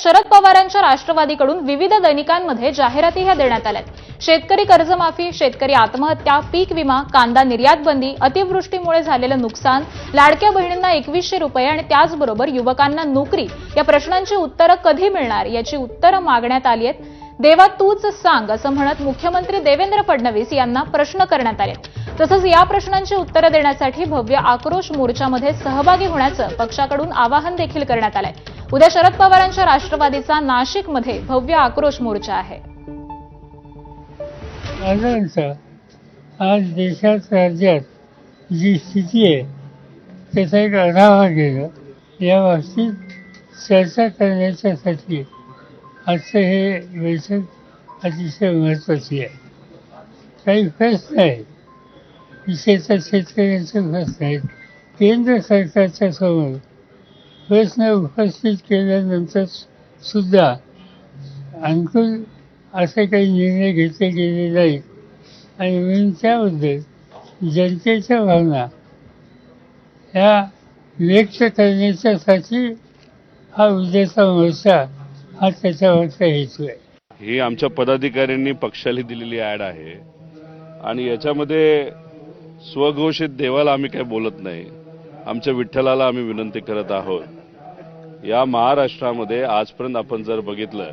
शरद पवारांच्या राष्ट्रवादीकडून विविध दैनिकांमध्ये जाहिराती ह्या देण्यात आल्या शेतकरी कर्जमाफी शेतकरी आत्महत्या पीक विमा कांदा निर्यात बंदी अतिवृष्टीमुळे झालेलं नुकसान लाडक्या बहिणींना एकवीसशे रुपये आणि त्याचबरोबर युवकांना नोकरी या प्रश्नांची उत्तरं कधी मिळणार याची उत्तरं मागण्यात आली आहेत. देवा तूच सांग असं म्हणत मुख्यमंत्री देवेंद्र फडणवीस यांना प्रश्न करण्यात आले तसंच या प्रश्नांची उत्तरं देण्यासाठी भव्य आक्रोश मोर्चामध्ये सहभागी होण्याचं पक्षाकडून आवाहन देखील करण्यात आलं आहे उद्या शरद पवारांच्या राष्ट्रवादीचा नाशिकमध्ये भव्य आक्रोश मोर्चा आहे. आज देशात राज्यात जी स्थिती आहे त्याचा एक आढावा घेणं या बाबतीत चर्चा करण्याच्यासाठी आजचं हे बैठक अतिशय महत्त्वाची आहे. काही प्रश्न आहेत. विशेषतः शेतकऱ्यांचे प्रश्न आहेत. केंद्र सरकारच्या समोर प्रश्न उपस्थित केल्यानंतर सुद्धा आणखी असे काही निर्णय घेतले गेले नाहीत आणि म्हणून त्याबद्दल जनतेच्या भावना ह्या व्यक्त करण्याच्यासाठी हा उद्याचा मोर्चा हा त्याच्यावरचा हेतू आहे. ही आमच्या पदाधिकाऱ्यांनी पक्षाला दिलेली ॲड आहे. आणि याच्यामध्ये स्वघोषित देवाला आम्ही काही बोलत नाही. आमच्या विठ्ठलाला आम्ही विनंती करत आहोत. या महाराष्ट्रामध्ये आजपर्यंत आपण जर बघितलं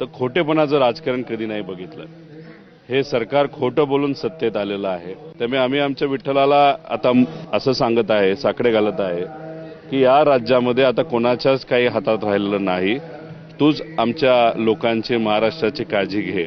तर खोटेपणाचं राजकारण कधी नाही बघितलं हे सरकार खोटं बोलून सत्तेत आलेलं आहे. त्यामुळे आम्ही आमच्या विठ्ठलाला आता असं सांगत आहे साकडे घालत आहे की या राज्यामध्ये आता कोणाच्याच काही हातात राहिलेलं नाही. तूच आमच्या लोकांची महाराष्ट्राची काळजी घे.